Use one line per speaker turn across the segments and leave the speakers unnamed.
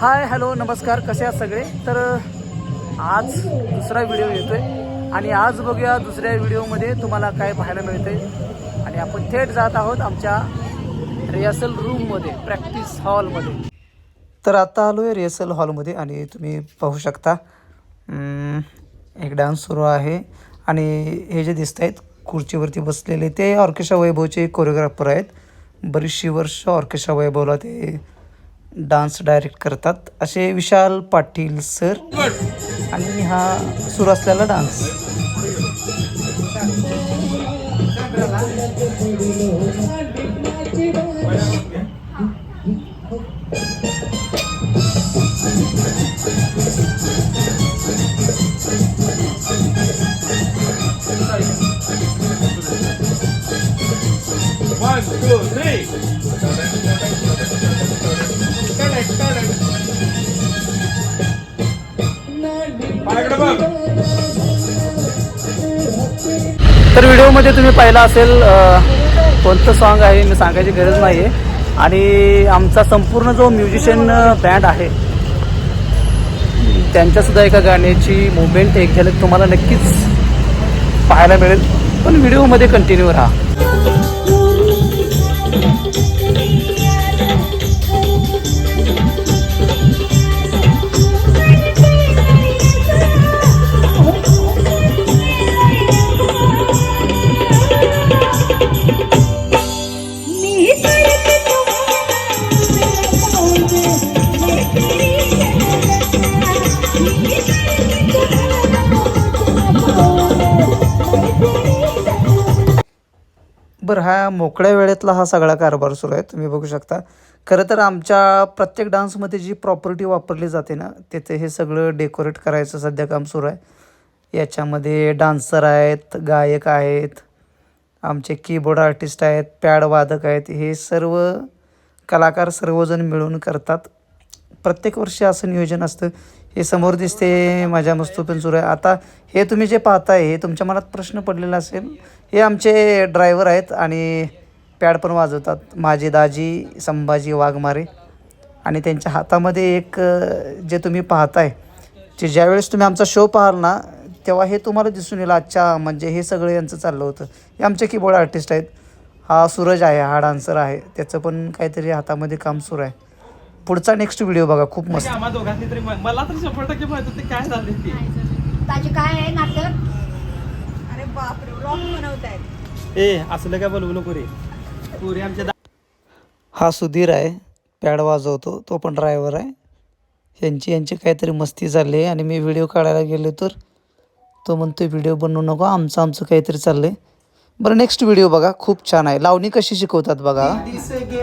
Hi hello नमस्कार कसे आहात सगळे? तर आज दुसरा व्हिडिओ येतोय आणि आज बघूया दुसऱ्या व्हिडिओमध्ये तुम्हाला काय पाहायला मिळतंय. आणि आपण थेट जात आहोत आमच्या रिहर्सल रूममध्ये प्रॅक्टिस हॉलमध्ये तर आता आलो आहे रिहर्सल हॉलमध्ये आणि तुम्ही पाहू शकता एक डान्स सुरू आहे. आणि हे जे दिसत आहेत खुर्चीवरती बसलेले ते ऑर्केस्ट्रा वैभवचे कोरिओग्राफर आहेत. बरीचशी वर्ष ऑर्केस्ट्रा वैभवला ते डान्स डायरेक्ट करतात असे विशाल पाटील सर आणि हा सुरू असलेला डान्स
One, two, three.
तर व्हिडिओमध्ये तुम्ही पाहिला असेल कोणतं सॉन्ग आहे मी सांगायची गरज नाही आहे आणि आमचा संपूर्ण जो म्युझिशियन बँड आहे त्यांच्यासुद्धा एका गाण्याची मुवमेंट एक झलक तुम्हाला नक्कीच पाहायला मिळेल. पण व्हिडिओमध्ये कंटिन्यू राहा. बरं हा मोकळ्या वेळेतला हा सगळा कारभार सुरू आहे तुम्ही बघू शकता. खरं तर आमच्या प्रत्येक डान्समध्ये जी प्रॉपर्टी वापरली जाते ना तिथे हे सगळं डेकोरेट करायचं सध्या काम सुरू आहे. याच्यामध्ये डान्सर आहेत गायक आहेत आमचे कीबोर्ड आर्टिस्ट आहेत पॅड वादक आहेत हे सर्व कलाकार सर्वजण मिळून करतात. प्रत्येक वर्षी असं नियोजन असतं. हे समोर दिसते माझ्या मस्त पण सुरू आहे. आता हे तुम्ही जे पाहताय हे तुमच्या मनात प्रश्न पडलेला असेल हे आमचे ड्रायव्हर आहेत आणि पॅड पण वाजवतात. माझे दाजी संभाजी वाघमारे. आणि त्यांच्या हातामध्ये एक जे तुम्ही पाहताय जे ज्यावेळेस तुम्ही आमचा शो पाहाल ना तेव्हा हे तुम्हाला दिसून येईल अच्छा म्हणजे हे सगळं यांचं चाललं होतं. हे आमचे कीबोर्ड आर्टिस्ट आहेत. हा सूरज आहे हा डान्सर आहे. त्याचं पण काहीतरी हातामध्ये काम सुरू आहे. पुढचा नेक्स्ट व्हिडिओ बघा खूप मस्त.
आम्हा दोघांनी तरी म- मला तर शंभर टक्के माहीत होते काय झाले ते.
ताजी काय आहे नाटक? अरे बापरे रॉक बनवतायत.
ए असलं काय बोलवू नको रे. पुरी आमच्या दा-
हा सुधीर आहे पॅड वाजवतो तो पण ड्रायव्हर आहे. यांची यांची काहीतरी मस्ती चालली आहे आणि मी व्हिडिओ काढायला गेलो तर तो म्हणतो व्हिडिओ बनवू नको आमचं आमचं काहीतरी चाललंय. बरं नेक्स्ट व्हिडिओ बघा खूप छान आहे. लावणी कशी शिकवतात बघा.
त्यासाठी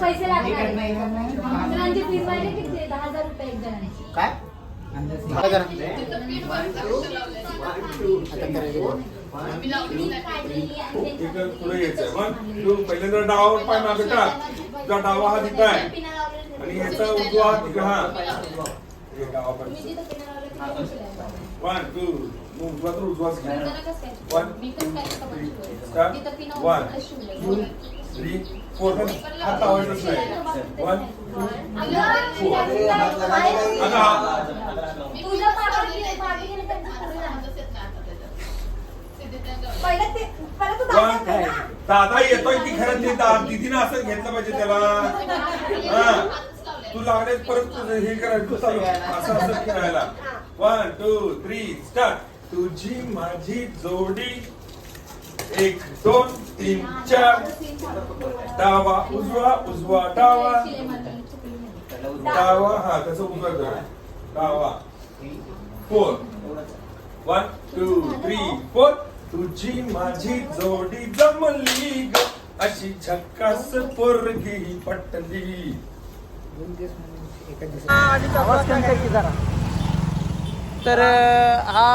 पैसे लागणार मुलांची फीस पाहिजे किती दहा हजार रुपये एक जणांची?
इकडं पुढे यायचंय. मग तू पहिल्यांदा डावा पाय तुझा डावा इथं आहे. आणि याचा उजवा हात इकडे हा वन टू मग उजवा तर उजवाच one one two three four हात लावायचंच नाही. वन टू हा.
ना.
दादा येतोय ती खरं ते दीदीनं असं घेतलं पाहिजे त्याला. हा. तू लागले परत तुझं हे करायचं चालू असं असं खेळायला वन टू थ्री स्टार्ट तुझी माझी जोडी. एक दोन तीन चार. डावा उजवा उजवा डावा. डावा हा त्याचा उजवा करा डावा. Four one two three four तुझी माझी जोडी जमली ग. अशी झक्कास पोरगी पटली
आवाज कमी कर की जरा. तर हा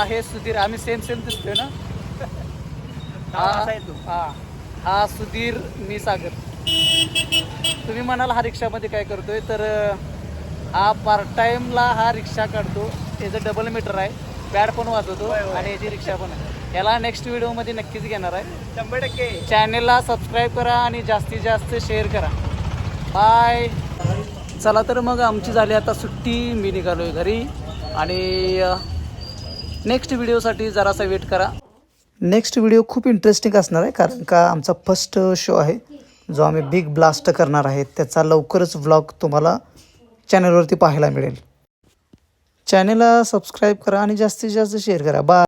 आहे सुधीर. आम्ही सेम सेम दिसतोय ना? हा हा हा. सुधीर मी सागर. तुम्ही म्हणाल हा रिक्षामध्ये काय करतोय तर हा पार्ट टाइमला हा रिक्षा काढतो. त्याचं डबल मीटर आहे. पॅड पण वाजवतो आणि याची रिक्षा पण आहे. याला नेक्स्ट व्हिडिओमध्ये नक्कीच घेणार आहे.
शंभर टक्के.
चॅनेलला सबस्क्राईब करा आणि जास्तीत जास्त शेअर करा. बाय चला तर मग आमची झाली आता सुट्टी. मी निघालो आहे घरी. आणि नेक्स्ट व्हिडिओसाठी जरासा वेट करा. नेक्स्ट व्हिडिओ खूप इंटरेस्टिंग असणार आहे कारण का आमचा फर्स्ट शो आहे जो आम्ही बिग ब्लास्ट करणार आहे. त्याचा लवकरच व्लॉग तुम्हाला चॅनलवरती पाहायला मिळेल. चॅनलला सबस्क्राईब करा आणि जास्तीत जास्त शेअर करा. बाय